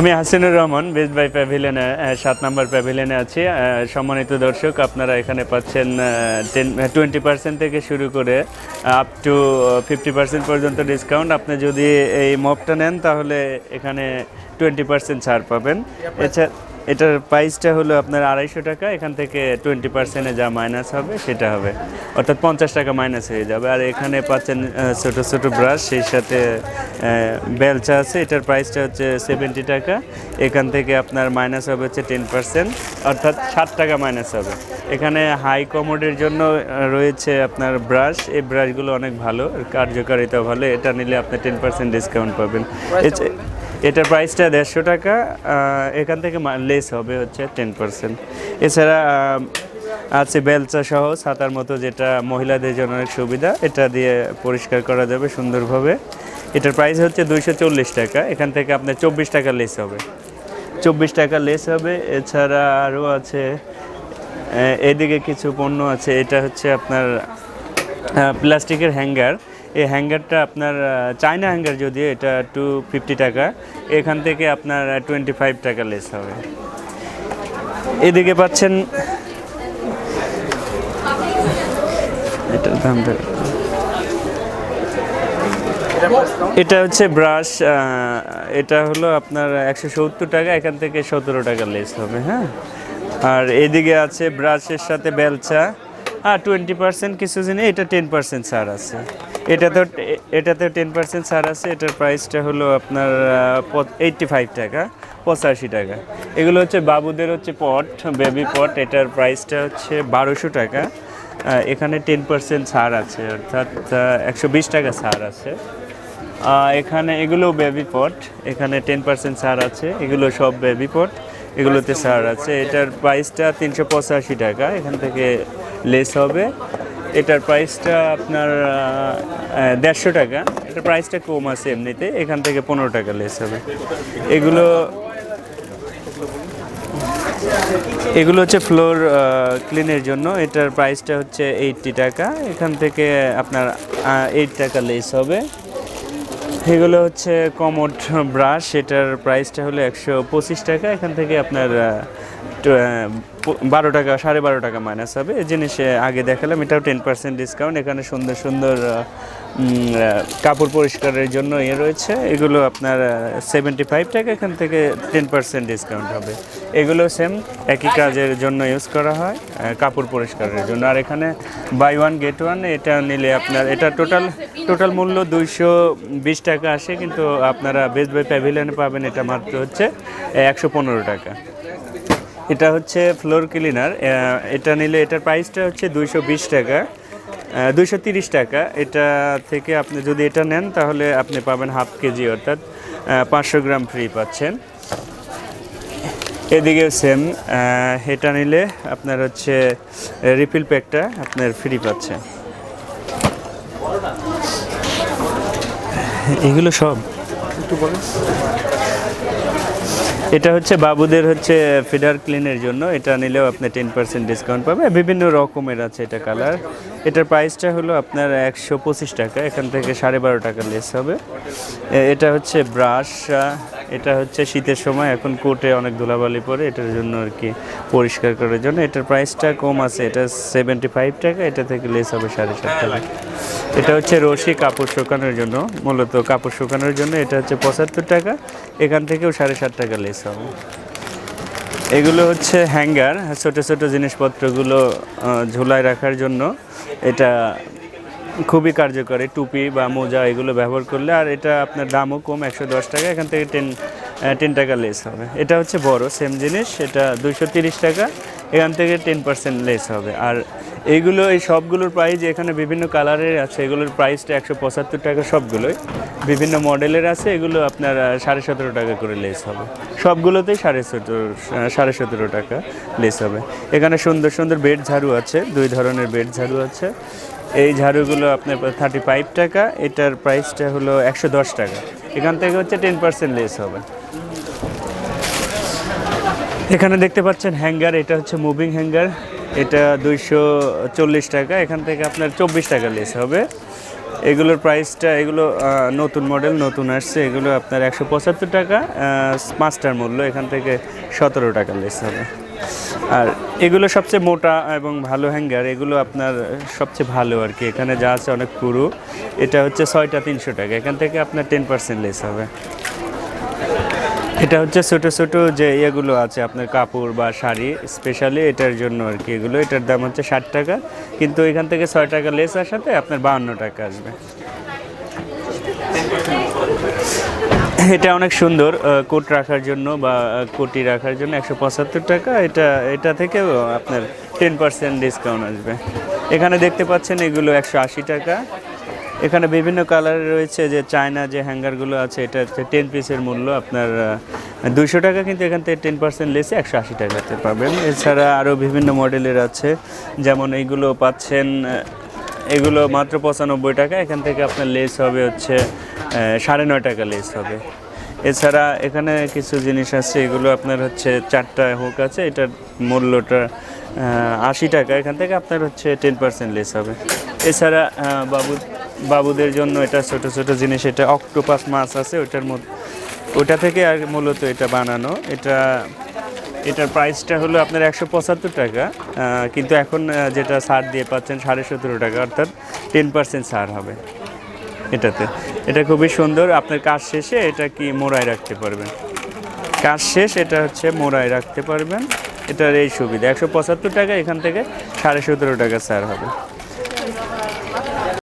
আমি Hasinur Rahman best by প্যাভিলিয়নে সাত নম্বর প্যাভিলিয়নে আছি। সম্মানিত দর্শক আপনারা এখানে পাচ্ছেন টেন টোয়েন্টি পার্সেন্ট থেকে শুরু করে আপ টু ফিফটি পার্সেন্ট পর্যন্ত ডিসকাউন্ট আপনি যদি এই মপটা নেন তাহলে এখানে টোয়েন্টি পার্সেন্ট ছাড় পাবেন। এছাড়া এটার প্রাইসটা হলো আপনার আড়াইশো টাকা এখান থেকে টোয়েন্টি পার্সেন্টে যা মাইনাস হবে সেটা হবে। অর্থাৎ পঞ্চাশ টাকা মাইনাস হয়ে যাবে। আর এখানে পাচ্ছেন ছোটো ছোট ব্রাশ সেই সাথে বেলচা আছে। এটার প্রাইসটা হচ্ছে সেভেন্টি টাকা। এখান থেকে আপনার মাইনাস হবে হচ্ছে টেন পার্সেন্ট অর্থাৎ ষাট টাকা মাইনাস হবে। এখানে হাই কমোডের জন্য রয়েছে আপনার ব্রাশ এই ব্রাশগুলো অনেক ভালো। কার্যকারিতা ভালো। এটা নিলে আপনি টেন পার্সেন্ট ডিসকাউন্ট পাবেন। এটার প্রাইসটা দেড়শো টাকা এখান থেকে লেস হবে হচ্ছে টেন পার্সেন্ট এছাড়া আছে বেলচা সহ ছাতার মতো যেটা মহিলাদের জন্য অনেক সুবিধা, এটা দিয়ে পরিষ্কার করা যাবে সুন্দরভাবে। এটার প্রাইস হচ্ছে দুইশো চল্লিশ টাকা, এখান থেকে আপনার চব্বিশ টাকা লেস হবে। চব্বিশ টাকা লেস হবে, এছাড়া আরও আছে এদিকে কিছু পণ্য আছে, এটা হচ্ছে আপনার প্লাস্টিকের হ্যাঙ্গার এই হ্যাঙ্গারটা আপনার চায়না হ্যাঙ্গার যদিও এটা টু ফিফটি টাকা, এখান থেকে আপনার টোয়েন্টি ফাইভ টাকা লেস হবে। এদিকে পাচ্ছেন, এটার এটা হচ্ছে ব্রাশ এটা হলো আপনার একশো সত্তর টাকা, এখান থেকে সতেরো টাকা লেস হবে হ্যাঁ? আর এদিকে আছে ব্রাশের সাথে বেলচা, আর টোয়েন্টি পার্সেন্ট কিছু জিনিস, এটা টেন পার্সেন্ট ছাড় আছে। এটাতেও এটাতেও টেন পার্সেন্ট ছাড় আছে এটার প্রাইসটা হলো আপনার এইটটি ফাইভ টাকা পঁচাশি টাকা। এগুলো হচ্ছে বাবুদের হচ্ছে পট বেবি পট এটার প্রাইসটা হচ্ছে বারোশো টাকা। এখানে টেন পার্সেন্ট ছাড় আছে অর্থাৎ একশো বিশ টাকা ছাড় আছে। এখানে এগুলো বেবি পট এখানে টেন পার্সেন্ট ছাড় আছে এগুলো সব বেবি পট এগুলোতে ছাড় আছে। এটার প্রাইসটা তিনশো পঁচাশি টাকা এখান থেকে লেস হবে। এটার প্রাইসটা আপনার দেড়শো টাকা। এটার প্রাইসটা কম আছে এমনিতে, এখান থেকে পনেরো টাকা লেস হবে। এগুলো এগুলো হচ্ছে ফ্লোর ক্লিনের জন্য। এটার প্রাইসটা হচ্ছে এইটটি টাকা। এখান থেকে আপনার এইট টাকা লেস হবে। এগুলো হচ্ছে কমোড ব্রাশ এটার প্রাইসটা হলো একশো পঁচিশ টাকা। এখান থেকে আপনার বারো টাকা, সাড়ে বারো টাকা মাইনাস হবে। এই জিনিসে আগে দেখালাম, এটাও টেন পার্সেন্ট ডিসকাউন্ট এখানে সুন্দর সুন্দর কাপড় পরিষ্কারের জন্য ইয়ে রয়েছে। এগুলো আপনার সেভেন্টি ফাইভ টাকা, এখান থেকে টেন পার্সেন্ট ডিসকাউন্ট হবে। এগুলো সেম একই কাজের জন্য ইউজ করা হয় কাপড় পরিষ্কারের জন্য। আর এখানে বাই ওয়ান গেট ওয়ান এটা নিলে আপনার, এটা টোটাল টোটাল মূল্য দুইশো বিশ টাকা আসে, কিন্তু আপনারা বেস্ট বাই প্যাভিলিয়নে পাবেন, এটা মাত্র হচ্ছে একশো পনেরো টাকা। এটা হচ্ছে ফ্লোর ক্লিনার এটা নিলে এটার প্রাইসটা হচ্ছে দুইশো বিশ টাকা দুইশো তিরিশ টাকা। এটা থেকে আপনি যদি এটা নেন তাহলে আপনি পাবেন হাফ কেজি অর্থাৎ পাঁচশো গ্রাম ফ্রি পাচ্ছেন। এদিকেও সেম এটা নিলে আপনার হচ্ছে রিফিল প্যাকটা আপনার ফ্রি পাচ্ছেন। এগুলো সব? এটা হচ্ছে বাবুদের হচ্ছে ফিডার ক্লিনের জন্য। এটা নিলেও আপনি টেন পার্সেন্ট ডিসকাউন্ট পাবে বিভিন্ন রকমের আছে এটা কালার এটার প্রাইসটা হলো আপনার একশো পঁচিশ টাকা। এখান থেকে সাড়ে বারো টাকা লেস হবে। এটা হচ্ছে ব্রাশ এটা হচ্ছে শীতের সময়। এখন কোটে অনেক ধুলাবালি পড়ে, এটার জন্য আর কি পরিষ্কার করার জন্য। এটার প্রাইসটা কম আছে, এটা সেভেন্টি ফাইভ টাকা, এটা থেকে লেস হবে সাড়ে সাত টাকা। এটা হচ্ছে রশি কাপড় শুকানোর জন্য, মূলত কাপড় শুকানোর জন্য। এটা হচ্ছে পঁচাত্তর টাকা, এখান থেকেও সাড়ে সাত টাকা লেস হবে। এগুলো হচ্ছে হ্যাঙ্গার, ছোট ছোট জিনিসপত্রগুলো ঝুলায় রাখার জন্য। এটা খুবই কার্যকরী টুপি বা মোজা এগুলো ব্যবহার করলে। আর এটা আপনার দামও কম, একশো দশ টাকা, এখান থেকে টেন টেন টাকা লেস হবে। এটা হচ্ছে বড়, সেম জিনিস, এটা দুইশো তিরিশ টাকা, এখান থেকে টেন পার্সেন্ট লেস হবে। আর এইগুলো এই সবগুলোর প্রাইস এখানে বিভিন্ন কালারের আছে। এগুলোর প্রাইসটা একশো পঁচাত্তর টাকা সবগুলোই। বিভিন্ন মডেলের আছে, এগুলো আপনার সাড়ে সতেরো টাকা করে লেস হবে। সবগুলোতেই সাড়ে সতেরো সাড়ে সতেরো টাকা লেস হবে। এখানে সুন্দর সুন্দর বেড ঝাড়ু আছে, দুই ধরনের বেড ঝাড়ু আছে। এই ঝাড়ুগুলো আপনার থার্টি ফাইভ টাকা, এটার প্রাইসটা হলো একশো দশ টাকা। এখান থেকে হচ্ছে টেন পার্সেন্ট লেস হবে। এখানে দেখতে পাচ্ছেন হ্যাঙ্গার এটা হচ্ছে মুভিং হ্যাঙ্গার এটা দুইশো চল্লিশ টাকা, এখান থেকে আপনার চব্বিশ টাকা লেস হবে। এগুলোর প্রাইসটা এগুলো নতুন মডেল নতুন আসছে, এগুলো আপনার একশো পঁচাত্তর টাকা পাঁচটার মূল্য, এখান থেকে সতেরো টাকা লেস হবে। আর এগুলো সবচেয়ে মোটা এবং ভালো হ্যাঙ্গার এগুলো আপনার সবচেয়ে ভালো আর কি। এখানে যা আছে অনেক পুরু, এটা হচ্ছে ছয়টা তিনশো টাকা, এখান থেকে আপনার টেন পার্সেন্ট লেস হবে। এটা হচ্ছে ছোটো ছোটো যে ইয়েগুলো আছে আপনার কাপড় বা শাড়ি স্পেশালি এটার জন্য আর কি এগুলো। এটার দাম হচ্ছে ষাট টাকা, কিন্তু এখান থেকে ছয় টাকা লেস আসাতে আপনার বাহান্ন টাকা আসবে। এটা অনেক সুন্দর কোট রাখার জন্য বা কোটি রাখার জন্য একশো পঁচাত্তর টাকা। এটা এটা থেকেও আপনার টেন পার্সেন্ট ডিসকাউন্ট আসবে। এখানে দেখতে পাচ্ছেন এগুলো একশো আশি টাকা। এখানে বিভিন্ন কালার রয়েছে, যে চায়না যে হ্যাঙ্গারগুলো আছে, এটা হচ্ছে টেন পিসের মূল্য। আপনার দুশো টাকা কিন্তু এখান থেকে টেন পার্সেন্ট লেসে একশো আশি টাকাতে পাবেন। এছাড়া আরও বিভিন্ন মডেলের আছে। যেমন এইগুলো পাচ্ছেন এগুলো মাত্র পঁচানব্বই টাকা। এখান থেকে আপনার লেস হবে হচ্ছে সাড়ে নয় টাকা লেস হবে। এছাড়া এখানে কিছু জিনিস আছে, এগুলো আপনার হচ্ছে চারটা হোক আছে। এটার মূল্যটা আশি টাকা। এখান থেকে আপনার হচ্ছে টেন পার্সেন্ট লেস হবে। এছাড়া বাবু বাবুদের জন্য এটা ছোট ছোট জিনিস, এটা অক্টোপাস মাছ আছে ওটার মধ্যে ওটা থেকে আর মূলত এটা বানানো। এটা, এটার প্রাইসটা হলো আপনার একশো পঁচাত্তর টাকা কিন্তু এখন যেটা ছাড় দিয়ে পাচ্ছেন সাড়ে সতেরো টাকা, অর্থাৎ টেন পার্সেন্ট ছাড় হবে এটাতে। এটা খুবই সুন্দর, আপনার কাজ শেষে এটা কি মোড়ায় রাখতে পারবেন। কাজ শেষ, এটা হচ্ছে মোড়ায় রাখতে পারবেন, এটার এই সুবিধা, একশো পঁচাত্তর টাকা এখান থেকে সাড়ে সতেরো টাকা ছাড় হবে।